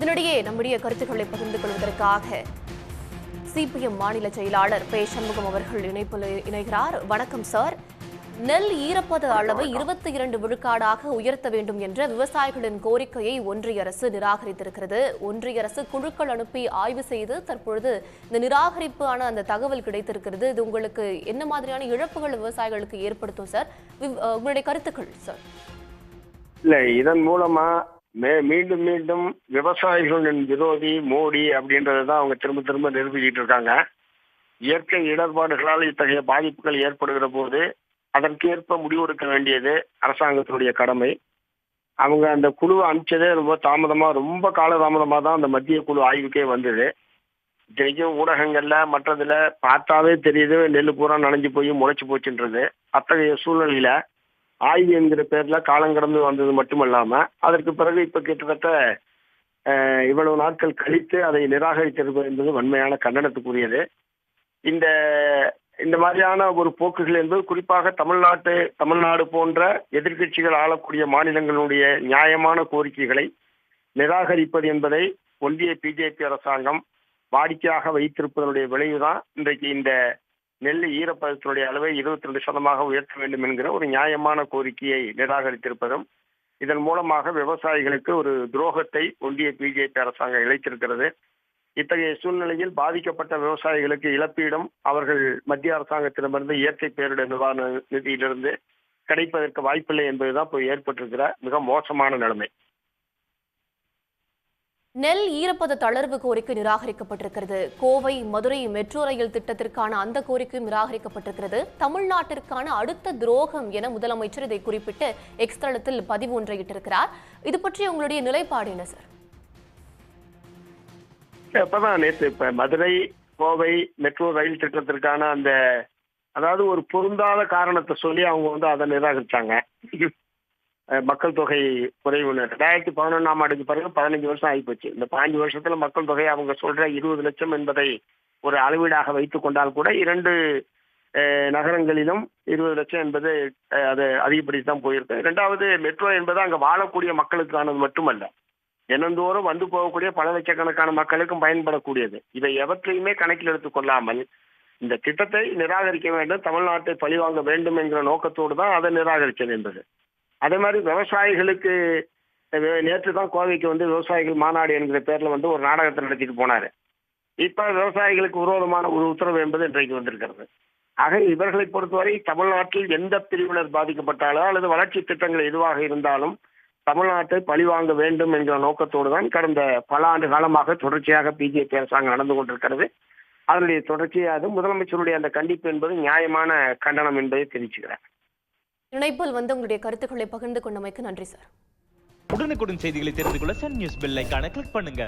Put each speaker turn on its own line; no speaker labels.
இதனிடையே நம்முடைய கருத்துக்களை பகிர்ந்து கொள்வதற்காக சிபிஎம் மாநில செயலாளர் பே சண்முகம் அவர்கள் இணைப்பில் இணைகிறார். வணக்கம் சார். நெல் ஈரப்பத அளவை இருபத்தி இரண்டு விழுக்காடாக உயர்த்த வேண்டும் என்ற விவசாயிகளின் கோரிக்கையை ஒன்றிய அரசு நிராகரித்திருக்கிறது. ஒன்றிய அரசு குழுக்கள் அனுப்பி ஆய்வு செய்து தற்பொழுது இந்த நிராகரிப்பான அந்த தகவல் கிடைத்திருக்கிறது. இது உங்களுக்கு என்ன மாதிரியான இழப்புகள் விவசாயிகளுக்கு ஏற்படுத்தும் சார்? உங்களுடைய கருத்துக்கள் சார்.
இல்ல இதன் மூலமா மீண்டும் மீண்டும் விவசாயிகளின் விரோதி மோடி அப்படின்றத தான் அவங்க திரும்ப திரும்ப நிரூபிக்கிட்டு இருக்காங்க. இயற்கை இடர்பாடுகளால் இத்தகைய பாதிப்புகள் ஏற்படுகிற போது அதற்கேற்ப முடிவெடுக்க வேண்டியது அரசாங்கத்தினுடைய கடமை. அவங்க அந்த குழுவை அனுப்பிச்சதே ரொம்ப தாமதமா ரொம்ப காலதாமதமா தான் அந்த மத்திய குழு ஆய்வுக்கே வந்தது. இத்தனைக்கும் ஊடகங்கள்ல மற்றதுல பார்த்தாவே தெரியுது நெல் பூரா நனைஞ்சு போய் முளைச்சு போச்சுன்றது. அத்தகைய சூழ்நிலையில ஆய்வு என்கிற பேர்ல காலங்கடந்து வந்தது மட்டுமல்லாம அதற்கு பிறகு இப்ப கிட்டத்தட்ட இவ்வளவு நாட்கள் கழித்து அதை நிராகரித்திருப்பது என்பது வன்மையான கண்டனத்துக்குரியது. இந்த இந்த மாதிரியான ஒரு போக்குகள் என்பது குறிப்பாக தமிழ்நாட்டு தமிழ்நாடு போன்ற எதிர்க்கட்சிகள் ஆளக்கூடிய மாநிலங்களுடைய நியாயமான கோரிக்கைகளை நிராகரிப்பது என்பதை ஒன்றிய பிஜேபி அரசாங்கம் வாடிக்கையாக வைத்திருப்பதனுடைய விளைவுதான் இன்றைக்கு இந்த நெல் ஈரப்பதத்தினுடைய அளவை இருபத்தி ரெண்டு சதமாக உயர்த்த வேண்டும் என்கிற ஒரு நியாயமான கோரிக்கையை நிராகரித்திருப்பதும் இதன் மூலமாக விவசாயிகளுக்கு ஒரு துரோகத்தை ஒன்றிய பிஜேபி அரசாங்கம் இழைத்திருக்கிறது. இத்தகைய சூழ்நிலையில் பாதிக்கப்பட்ட விவசாயிகளுக்கு இழப்பீடும் அவர்கள் மத்திய அரசாங்கத்திடமிருந்து இயற்கை பேரிடர் நிவாரண நிதியிலிருந்து கிடைப்பதற்கு வாய்ப்பில்லை என்பதுதான் இப்போ ஏற்பட்டிருக்கிற மிக மோசமான நிலைமை.
நெல் ஈரப்பத தளர்வு கோரிக்கை நிராகரிக்கப்பட்டிருக்கிறது. கோவை மதுரை மெட்ரோ ரயில் திட்டத்திற்கான அந்த கோரிக்கையும் நிராகரிக்கப்பட்டிருக்கிறது. தமிழ்நாட்டிற்கான அடுத்த துரோகம் என முதலமைச்சர் இதை குறிப்பிட்டு எக்ஸ் தளத்தில் பதிவு ஒன்றை இட்டிருக்கிறார். இது பற்றி உங்களுடைய நிலைப்பாடு என்ன சார்?
இப்பதான் நேற்று இப்ப மதுரை கோவை மெட்ரோ ரயில் திட்டத்திற்கான அந்த அதாவது ஒரு பொருந்தாத காரணத்தை சொல்லி அவங்க வந்து அதை நிராகரிச்சாங்க. மக்கள் தொகை குறைவு ரெண்டாயிரத்தி பதினொன்றாம் ஆண்டுக்கு பிறகு பதினஞ்சு வருஷம் ஆகிப்போச்சு. இந்த பதினஞ்சு வருஷத்துல மக்கள் தொகை அவங்க சொல்ற இருபது லட்சம் என்பதை ஒரு அளவீடாக வைத்துக் கொண்டால் கூட இரண்டு நகரங்களிலும் இருபது லட்சம் என்பது அஹ், அது அதிகப்படுத்தித்தான் போயிருக்கு. ரெண்டாவது மெட்ரோ என்பது அங்க வாழக்கூடிய மக்களுக்கானது மட்டுமல்ல. தினந்தோறும் வந்து போகக்கூடிய பல லட்சக்கணக்கான மக்களுக்கும் பயன்படக்கூடியது. இதை எவற்றையுமே கணக்கில் எடுத்துக் கொள்ளாமல் இந்த திட்டத்தை நிராகரிக்க வேண்டும் தமிழ்நாட்டை பழிவாங்க வேண்டும் என்கிற நோக்கத்தோடு தான் அதை நிராகரித்தது என்பது. அதே மாதிரி விவசாயிகளுக்கு நேற்று தான் கோவைக்கு வந்து விவசாயிகள் மாநாடு என்கிற பேரில் வந்து ஒரு நாடகத்தை நடத்திட்டு போனார். இப்போ விவசாயிகளுக்கு விரோதமான ஒரு உத்தரவு என்பது இன்றைக்கு வந்திருக்கிறது. ஆக இவர்களை பொறுத்தவரை தமிழ்நாட்டில் எந்த பிரிவினர் பாதிக்கப்பட்டாலோ அல்லது வளர்ச்சி திட்டங்கள் எதுவாக இருந்தாலும் தமிழ்நாட்டை பழிவாங்க வேண்டும் என்கிற நோக்கத்தோடு தான் கடந்த பல ஆண்டு காலமாக தொடர்ச்சியாக பிஜேபி அரசாங்கம் நடந்து கொண்டிருக்கிறது. அதனுடைய தொடர்ச்சியாக முதலமைச்சருடைய அந்த கண்டிப்பு என்பது நியாயமான கண்டனம் என்பதை தெரிவிச்சுக்கிறேன்
இணைப்பில் வந்து உங்களுடைய கருத்துக்களை பகிர்ந்து கொண்டமைக்கு நன்றி சார்.
உடனுக்குடன் செய்திகளை தெரிந்து கொள்ள சன் நியூஸ் பெல் ஐக்கான கிளிக் பண்ணுங்க.